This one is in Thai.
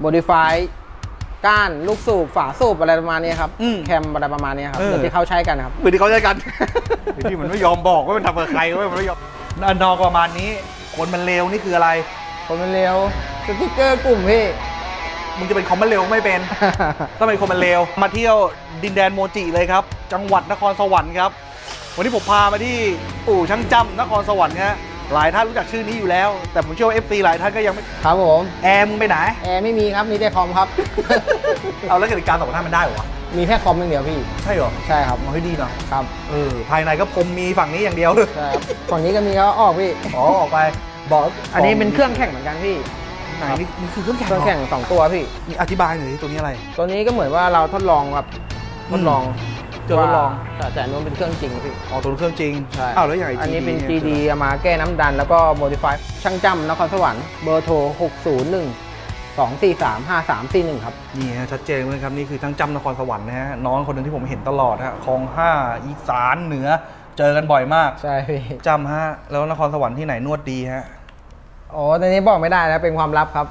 โมดิฟายก้านลูกสูบฝาสูบอะไรประมาณนี้ครับอืมแคมอะไรประมาณนี้ครับเออเดี๋ยวที่เขาใช้กันครับ เหมือนที่เขาใช้กันที่มันไม่ยอมบอกว่ามันทำกับใครเว้ยมันไม่ยอมอันนอกประมาณนี้ คนมันเลวนี่คืออะไรคนมันเร็วสติ๊กเกอร์กลุ่มพี่ มึงจะเป็นคอมมันเร็วไม่เป็น ต้องเป็นคนมันเลว มาเที่ยวดินแดนโมจิเลยครับ จังหวัดนครสวรรค์ครับ วันนี้ผมพามาที่อู่ช่างจำนครสวรรค์ฮะ หลายท่านรู้จักชื่อนี้อยู่แล้ว แต่ผมเชื่อว่า FC หลายท่านก็ยังไม่ครับผมแอร์มึงไปไหน แอร์ไม่มีครับมีแต่คอมครับ เอาแล้วกติกาสองท่านมันได้เหรอวะมีแค่คอมอย่างเดียวพี่ ใช่เหรอใช่ครับมองให้ดีหน่อยครับเออภายในก็พรมมีฝั่งนี้อย่างเดียวเลยใช่ครับฝั่งนี้ก็มีเขาออกพี่ อ๋อออกไปบอกอันนี้เป็นเครื่องแข่งเหมือนกันพี่ไหนนี่นี่คือเครื่องแข่งเครื่องแข่งสองตัวพี่ นี่อธิบายหน่อยดิตัวนี้อะไร ตัวนี้ก็เหมือนว่าเราทดลองแบบทดลอง เจอทดลอง ว่าแต่แต่อันนู้นเป็นเครื่องจริงพี่ อ๋อตัวเครื่องจริงใช่ อ้าวแล้วอย่างไออันนี้เป็นย GD เอามาแก้น้ำดันแล้วก็ modify ช่างจำนครสวรรค์เบอร์โทร 601 243 5341 ครับ นี่ฮะชัดเจนเลยครับนี่คือทั้งจำนครสวรรค์นะฮะน้องคนหนึ่งที่ผมเห็นตลอดฮะคลองห้าอีสานเหนือ เจอกันบ่อยมากใช่พี่จำฮะแล้วนครสวรรค์ที่ไหนนวดดีฮะโอ้ตอนนี้บอกไม่ได้นะ เป็นความลับครับ